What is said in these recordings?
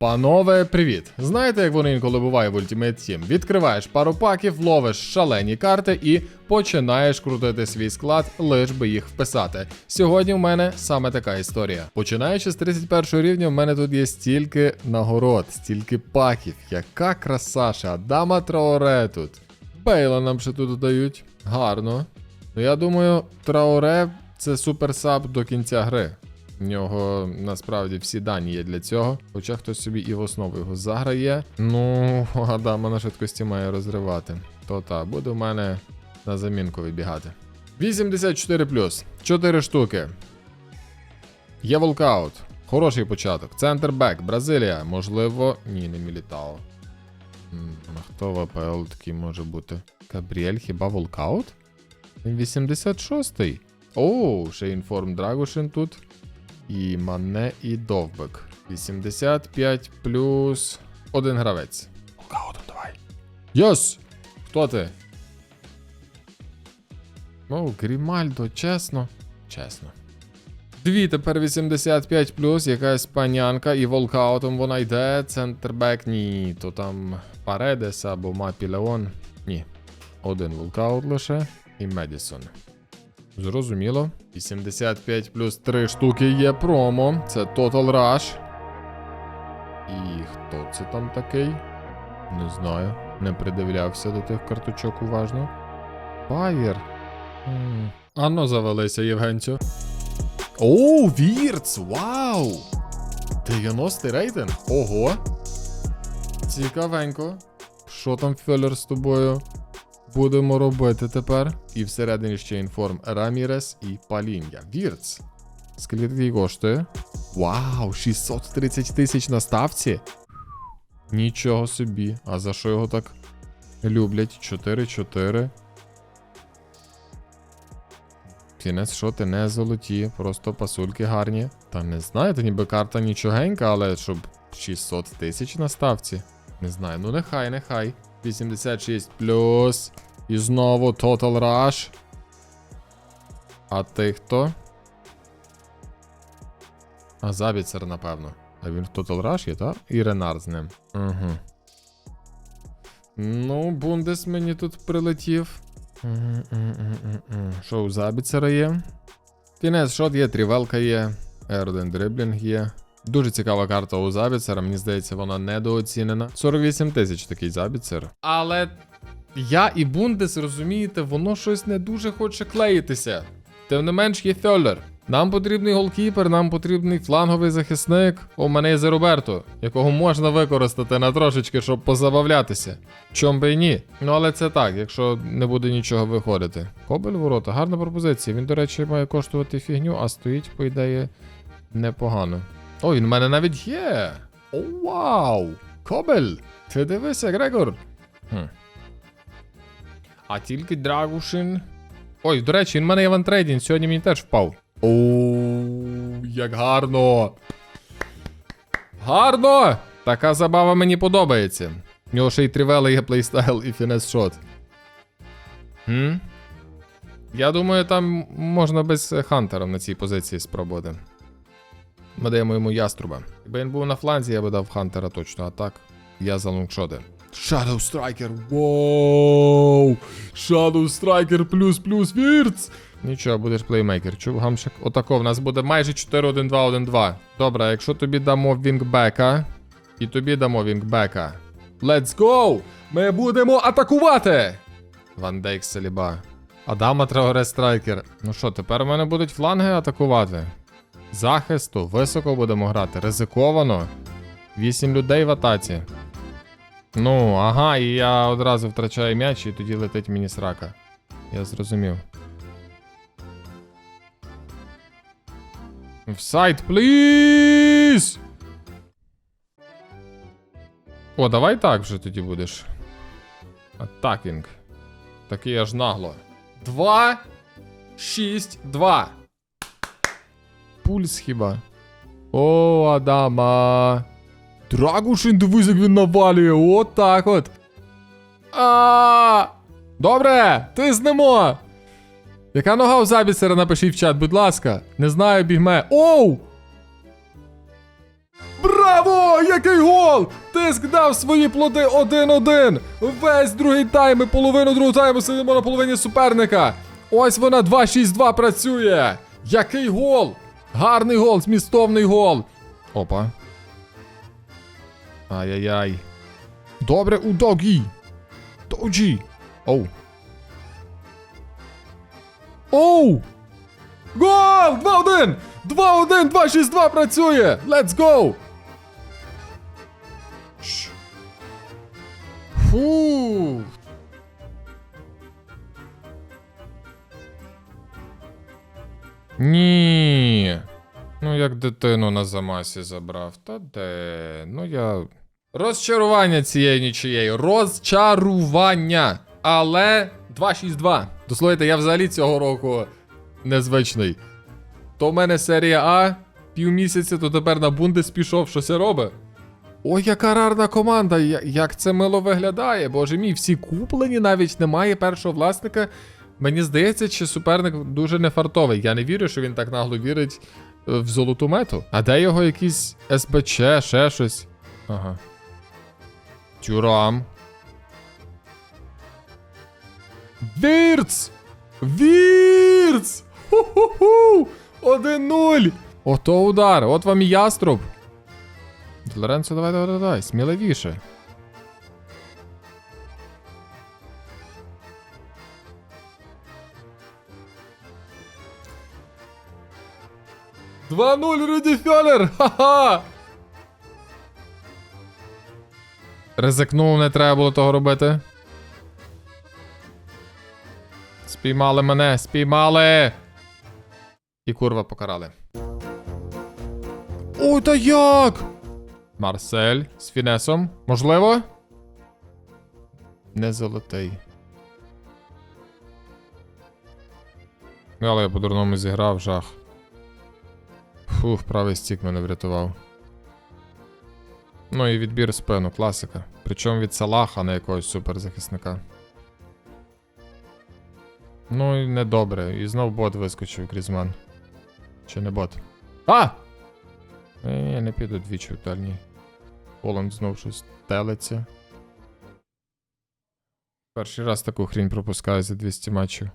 Панове, привіт! Знаєте, як воно інколи буває в Ultimate Team? Відкриваєш пару паків, ловиш шалені карти і починаєш крутити свій склад, лиш би їх вписати. Сьогодні в мене саме така історія. Починаючи з 31 рівня, в мене тут є стільки нагород, стільки паків. Яка краса ще, Адама Траоре тут. Бейла нам ще тут додають. Гарно. Ну я думаю, Траоре це суперсаб до кінця гри. В нього насправді всі дані є для цього. Хоча хтось собі і в основу його заграє. Ну, Адама на швидкості має розривати. То та, буде в мене на замінку вибігати. 84 4 штуки. Є волкаут. Хороший початок. Центр бек, Бразилія. Можливо. Ні, не Мілітао. Хто в АПЛ такий може бути? Кабріель, хіба волкаут? 86-й. Оу, ще інформ Драгушин тут. І Мане, і Довбек. 85 плюс один гравець. Волкаутом давай. Йос! Хто ти? О, Грімальдо, чесно. Чесно. Дві тепер 85 плюс, якась панянка, і волкаутом вона йде. Центрбек, ні, то там Паредес або Мапі Леон. Ні. Один волкаут лише і Медісон. Зрозуміло. 85 плюс 3 штуки є промо. Це Total Rush. І хто це там такий? Не знаю. Не придивлявся до тих карточок уважно. Байер. Ано завелися, Євгенцю. О, Вірц! Вау! 90 рейтинг? Ого! Цікавенько. Що там, Феллер, з тобою? Будемо робити тепер. І всередині ще інформ Рамірес і Паління. Вірц. Скільки коштує? Вау, 630 тисяч на ставці. Нічого собі. А за що його так люблять? 4-4. Кінець шоти не золоті, просто пасульки гарні. Та не знаю, та ніби карта нічогенька, але щоб 600 тисяч на ставці. Не знаю, ну нехай, нехай. 86 плюс. І знову Total Rush. А ти хто? А Забіцер, напевно. А він в Total Rush є, так? І Ренар з ним. Угу. Ну, Бундес мені тут прилетів. Що у Забіцера є? Фінес шот є, трівелка є, R1 дриблінг є. Дуже цікава карта у Забіцера, мені здається, вона недооцінена. 48 тисяч такий Забіцер. Але я і Бундес, розумієте, воно щось не дуже хоче клеїтися. Тим не менш є Фьоллер. Нам потрібний голкіпер, нам потрібний фланговий захисник. У мене є Зероберто, якого можна використати на трошечки, щоб позабавлятися. Чом би і ні. Ну але це так, якщо не буде нічого виходити. Кобель ворота, гарна пропозиція. Він, до речі, має коштувати фігню, а стоїть, по ідеї, непогано. Ой, він в мене навіть є. О, вау! Кобель! Ти дивися, Грегор. Хм. А тільки Драгушин. Ой, до речі, він в мене є в антрейдінг, сьогодні мені теж впав. Оу, як гарно. Гарно! Така забава мені подобається. В нього ще й тривели є плейстайл і фінес шот. Хм? Я думаю, там можна без Хантера на цій позиції спробувати. Ми даємо йому яструба. Якби він був на фланзі, я би дав Хантера точно, а так. Я за лонгшоти. Shadow Striker, воу! Shadow Striker плюс плюс вірц! Нічого, будеш плеймейкер. Чув, гамшик. Отако, в нас буде майже 4-1-2-1-2. Добре, якщо тобі дамо вінгбека, і тобі дамо вінгбека. Let's go! Ми будемо атакувати! Ван Дейк Саліба. Адама Траоре Страйкер. Ну що, тепер у мене будуть фланги атакувати. Захисту, високо будемо грати. Ризиковано. Вісім людей в атаці. Ну, ага, і я одразу втрачаю м'яч, і тоді летить мені срака. Я зрозумів. Офсайд, пліз! О, давай так вже тоді будеш. Атакінг. Такий аж нагло. Два. Шість, два. Пульс хіба. О, Адама. Драгушин, дивись, як він навалює. От так от. А! Добре, тиснемо. Яка нога у забісера, напишіть в чат, будь ласка. Не знаю, бігме. Оу! Браво! Який гол! Тиск дав свої плоди 1-1. Весь другий тайм і половину другого тайму сидимо на половині суперника. Ось вона 2-6-2 працює. Який гол! Гарний гол, змістовний гол. Опа. Ай-яй-яй. Добре у Догі. Доджі. Оу. Оу! Гол! 2-1! 2-1, 2-6-2 працює! Let's go! Фу. Ні. Ну, як дитину на замасі забрав. Та де? Ну я. Розчарування цієї нічиєї. Розчарування. Але 2-6-2. Дослухайте, я взагалі цього року незвичний. То в мене серія А, півмісяця, то тепер на Бундес пішов, що це робить. Ой, яка рарна команда! Як це мило виглядає, боже мій, всі куплені, навіть немає першого власника. Мені здається, чи суперник дуже нефартовий. Я не вірю, що він так нагло вірить е, в золоту мету. А де його якісь СБЧ, ще щось? Ага. Тюрам. Вірц! Вірц! Ху-ху-ху! 1-0! Ото удар, от вам і яструб. Лоренцо, давай, давай, давай, сміливіше. Два 0 Руді Фьолер! Ха-ха! Ризикнув, не треба було того робити. Спіймали мене, спіймали! І курва покарали. Ой, та як? Марсель з фінесом. Можливо? Не золотий. Ну, Але я по-дурному зіграв жах. Фух, правий стік мене врятував. Ну і відбір спину, класика. Причому від Салаха, а не якогось суперзахисника. Ну і недобре. І знов бот вискочив Грізман. Чи не бот? А! Ні, не піду двічі в дальній. Поланд знов щось телиться. Перший раз таку хрінь пропускаю за 200 матчів.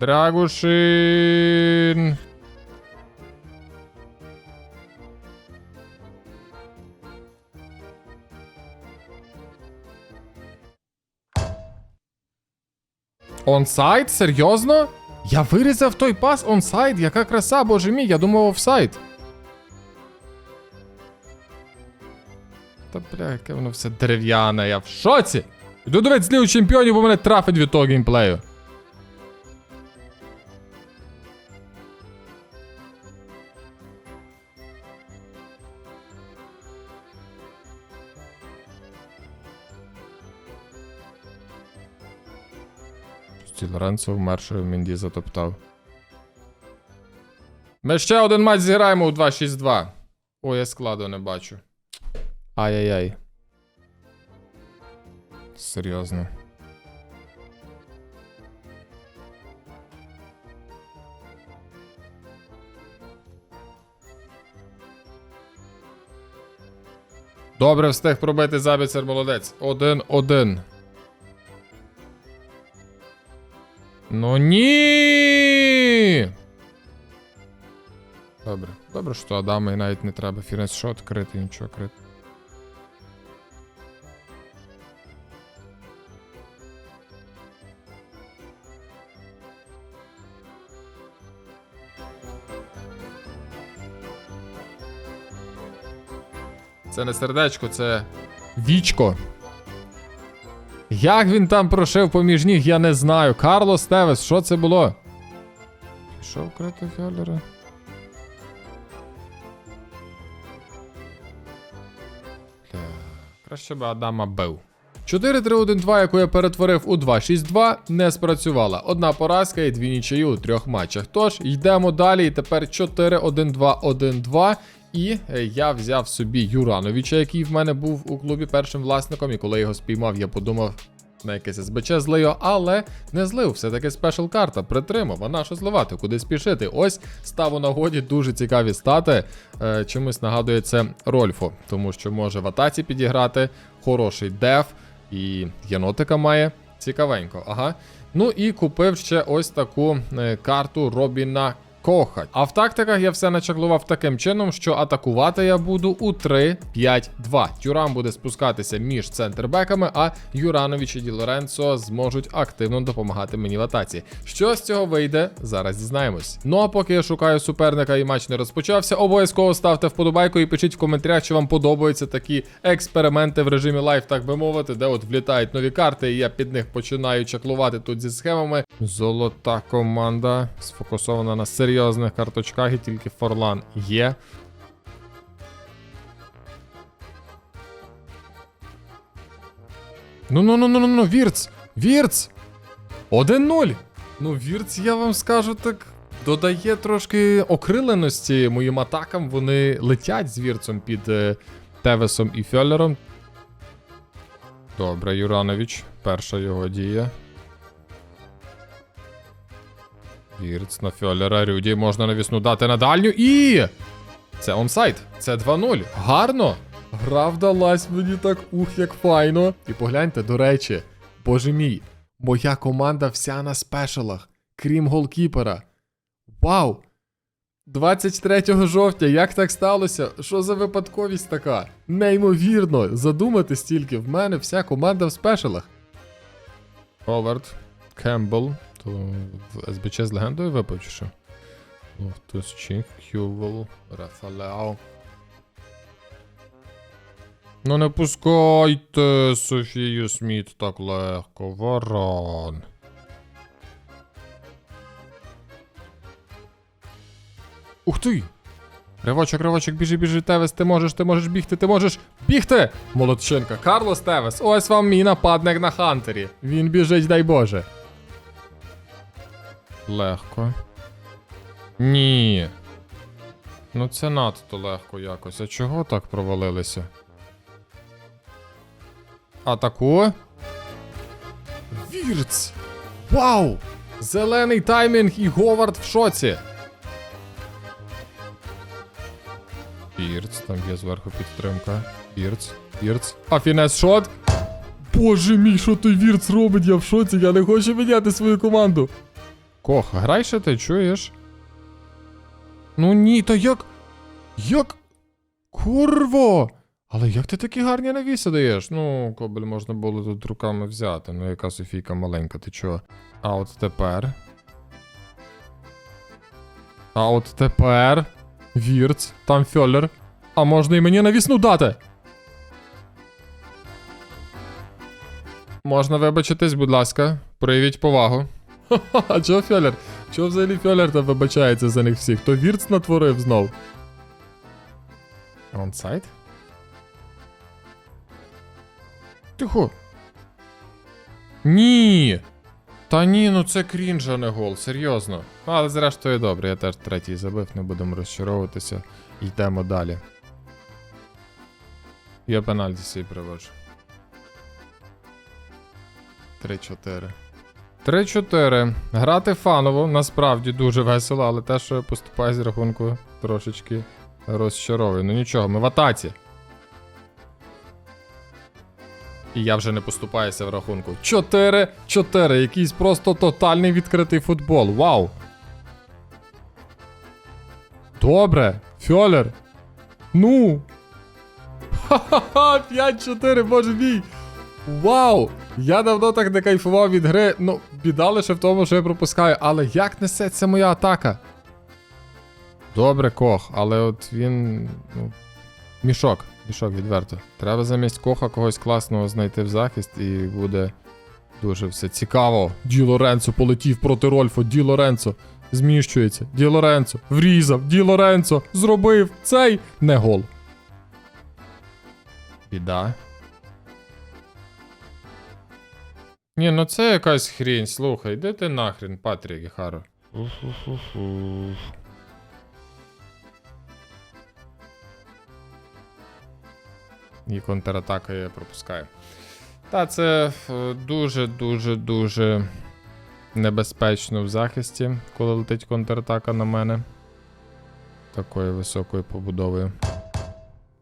Драгушин! Онсайд? Серйозно? Я вирізав той пас онсайд, яка краса, боже мій, я думав офсайд. Та бля, яке воно все дерев'яне, я в шоці! Іду дивитися Лігу чемпіонів, бо мене трафить від того геймплею. Ті Лоренцо вмершою Мінді затоптав. Ми ще один матч зіграємо у 2-6-2. Ой, я складу не бачу. Ай-яй-яй. Серйозно. Добре встиг пробити забіцер молодець. Один-один. Ну ні. Добре. Добре, що Адама і навіть не треба фінес шот крити, нічого крити. Це не сердечко, це вічко. Як він там прошив поміж ніг, я не знаю. Карлос Тевес, що це було? Пішов крити Фьолера. Бля, краще би Адама бив. 4-3-1-2, яку я перетворив у 2-6-2, не спрацювала. Одна поразка і дві нічиї у трьох матчах. Тож йдемо далі. І тепер 4-1-2-1-2. І е, я взяв собі Юрановича, який в мене був у клубі першим власником. І коли його спіймав, я подумав: на якесь СБЧ злив, але не злив. Все-таки спешл карта притримав. А на що зливати? Куди спішити? Ось став у нагоді дуже цікаві стати. Е, чимось нагадує це Рольфу, тому що може в атаці підіграти хороший деф і єнотика має. Цікавенько, ага. Ну і купив ще ось таку е, карту Робіна Коха. А в тактиках я все начаклував таким чином, що атакувати я буду у 3-5-2. Тюрам буде спускатися між центрбеками, а Юранович і Ді Лоренцо зможуть активно допомагати мені в атаці. Що з цього вийде, зараз дізнаємось. Ну а поки я шукаю суперника і матч не розпочався, обов'язково ставте вподобайку і пишіть в коментарях, чи вам подобаються такі експерименти в режимі лайф, так би мовити, де от влітають нові карти, і я під них починаю чаклувати тут зі схемами. Золота команда сфокусована на серйозних карточках, і тільки Форлан є. Ну ну ну ну ну ну Вірц! Вірц! 1-0! Ну, Вірц, я вам скажу так. Додає трошки окриленості моїм атакам. Вони летять з вірцем під е, Тевесом і Фьоллером. Добре, Юранович. Перша його дія. Вірц на Фьоллера. Рюді можна навісну дати на дальню і. Це онсайд. Це 2-0. Гарно. Гра вдалась мені так ух, як файно. І погляньте, до речі, боже мій, моя команда вся на спешалах, крім голкіпера. Вау! 23 жовтня, як так сталося? Що за випадковість така? Неймовірно, задумати стільки. В мене вся команда в спешалах. Ховард, Кембл. То в СБЧ з легендою випав чи що? Лофтус Чінг, Кювел, Рафалео. Ну не пускайте Софію Сміт так легко, варан. Ух ти! Ривочок, ривочок, біжи, біжи, Тевес, ти можеш, ти можеш бігти, ти можеш бігти! Молодчинка, Карлос Тевес, ось вам мій нападник на Хантері. Він біжить, дай Боже. Легко. Ні. Ну це надто легко якось. А чого так провалилися? Атаку. Вірц! Вау! Зелений таймінг і Говард в шоці. Вірц, там є зверху підтримка. Вірц, Вірц. А шот. Боже мій, що той Вірц робить? Я в шоці, я не хочу міняти свою команду. Кох, грай ще ти чуєш? Ну ні, та як. Як. Курво! Але як ти такі гарні навіси даєш? Ну, кобель можна було тут руками взяти. Ну, яка Софійка маленька, ти чого? А от тепер. А от тепер. Вірц, там Фьоллер. А можна і мені навісну дати. Можна вибачитись, будь ласка. Проявіть повагу. А чого Фьоллер? Чого взагалі Фьоллер там вибачається за них всіх? То Вірц натворив знов. Онсайд? Тихо. Ні. Та ні, ну це крінж, а не гол, серйозно. Але зрештою добре, я теж третій забив, не будемо розчаровуватися. Йдемо далі. Я пенальті свій приводжу. 3-4. 3-4. Грати фаново, насправді дуже весело, але те, що поступає з рахунку трошечки розчаровує. Ну нічого, ми в атаці. І я вже не поступаюся в рахунку. 4-4. Якийсь просто тотальний відкритий футбол. Вау. Добре. Фьолер. Ну. Ха-ха-ха, 5-4, боже мій. Вау! Я давно так не кайфував від гри. Ну, біда лише в тому, що я пропускаю. Але як несеться моя атака? Добре, кох, але от він. Ну, мішок. Мішок відверто. Треба замість коха когось класного знайти в захист, і буде дуже все цікаво. Ді Лоренцо полетів проти Рольфо. Ді Лоренцо зміщується. Ді Лоренцо врізав. Ді Лоренцо зробив цей не гол. Біда. Ні, ну це якась хрінь, слухай, де ти нахрен, Патрік Гехаро? І контратака я пропускаю. Та це е, дуже, дуже, дуже небезпечно в захисті, коли летить контратака на мене. Такою високою побудовою.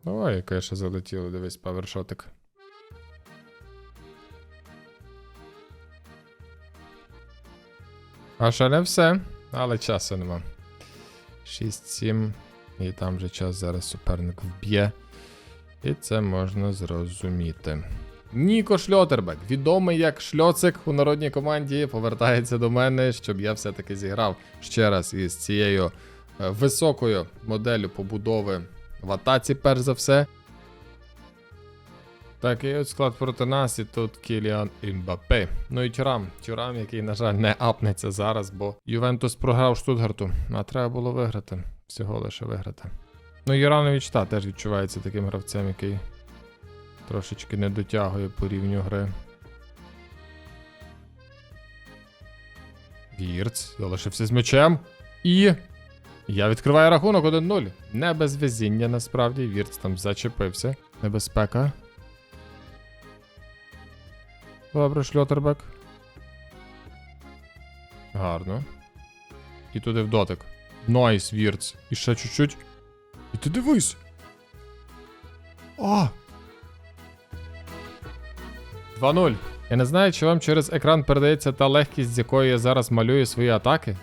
Ой, яке ще залетіло, дивись, павершотик. А ще не все, але часу нема. 6-7. І там вже час зараз суперник вб'є. І це можна зрозуміти. Ніко Шльотербек, відомий як шльоцик у народній команді, повертається до мене, щоб я все-таки зіграв ще раз із цією е, високою моделлю побудови в атаці, перш за все. Такий от склад проти нас, і тут Кіліан Імбапе. Ну і Тюрам. Тюрам, який, на жаль, не апнеться зараз, бо Ювентус програв Штутгарту, а треба було виграти. Всього лише виграти. Ну, Юранович та теж відчувається таким гравцем, який трошечки не дотягує по рівню гри. Вірц залишився з м'ячем. І. Я відкриваю рахунок 1-0. Не без везіння, насправді. Вірц там зачепився. Небезпека. Добре, шльотербек. Гарно. І туди в дотик. Найс, Вірц. І ще чуть-чуть. І ти дивись. А! 2-0. Я не знаю, чи вам через екран передається та легкість, з якою я зараз малюю свої атаки.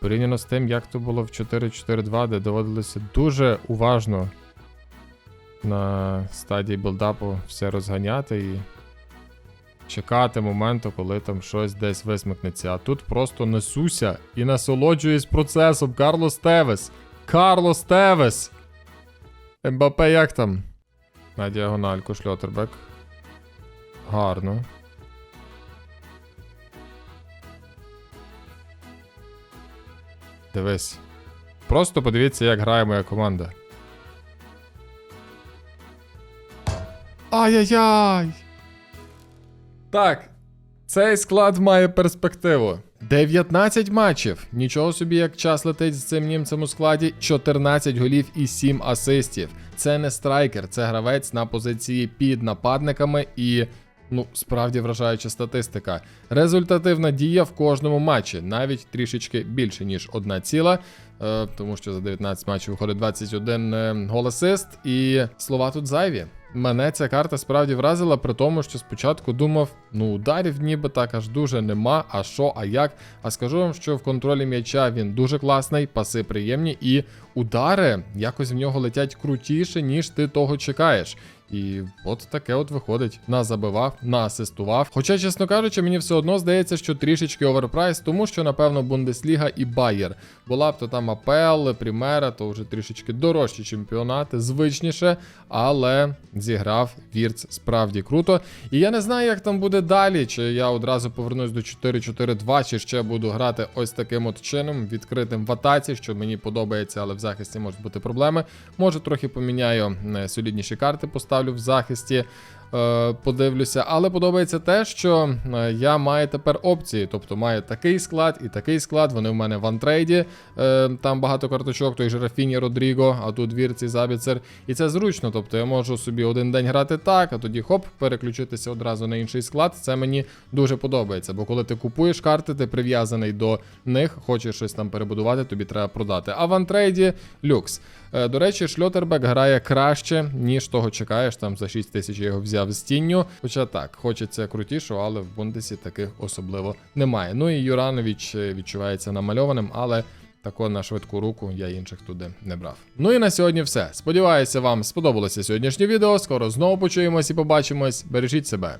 Порівняно з тим, як то було в 4-4-2, де доводилося дуже уважно на стадії білдапу все розганяти і чекати моменту, коли там щось десь висмикнеться. А тут просто несуся і насолоджуюсь процесом. Карлос Тевес. Карлос Тевес. Мбапе як там? На діагональку шльотербек. Гарно. Дивись. Просто подивіться, як грає моя команда. Ай-яй-яй! Так, цей склад має перспективу. 19 матчів. Нічого собі, як час летить з цим німцем у складі. 14 голів і 7 асистів. Це не страйкер, це гравець на позиції під нападниками і. Ну, справді вражаюча статистика. Результативна дія в кожному матчі, навіть трішечки більше, ніж одна ціла. Е, тому що за 19 матчів виходить 21 е, гол асист, і слова тут зайві. Мене ця карта справді вразила, при тому, що спочатку думав, ну ударів ніби так аж дуже нема, а що, а як. А скажу вам, що в контролі м'яча він дуже класний, паси приємні, і удари якось в нього летять крутіше, ніж ти того чекаєш. І от таке от виходить. Нас забивав, наасистував. Хоча, чесно кажучи, мені все одно здається, що трішечки оверпрайс, тому що, напевно, Бундесліга і Байер. Була б то там АПЛ, Примера, то вже трішечки дорожчі чемпіонати, звичніше, але зіграв Вірц справді круто. І я не знаю, як там буде далі, чи я одразу повернусь до 4-4-2, чи ще буду грати ось таким от чином, відкритим в атаці, що мені подобається, але в захисті можуть бути проблеми. Може, трохи поміняю е, солідніші карти, поставлю в захисті. Е, Подивлюся, але подобається те, що е, я маю тепер опції. Тобто маю такий склад і такий склад. Вони в мене в антрейді. Е, Там багато карточок, той же Рафіні Родріго, а тут Вірці Забіцер. І це зручно. Тобто я можу собі один день грати так, а тоді хоп, переключитися одразу на інший склад. Це мені дуже подобається. Бо коли ти купуєш карти, ти прив'язаний до них, хочеш щось там перебудувати, тобі треба продати. А в антрейді люкс. До речі, Шльотербек грає краще, ніж того чекаєш. Там за 6 тисяч його взяв з тінню. Хоча так, хочеться крутішого, але в Бундесі таких особливо немає. Ну і Юранович е, відчувається намальованим, але. Тако на швидку руку я інших туди не брав. Ну і на сьогодні все. Сподіваюся, вам сподобалося сьогоднішнє відео. Скоро знову почуємось і побачимось. Бережіть себе.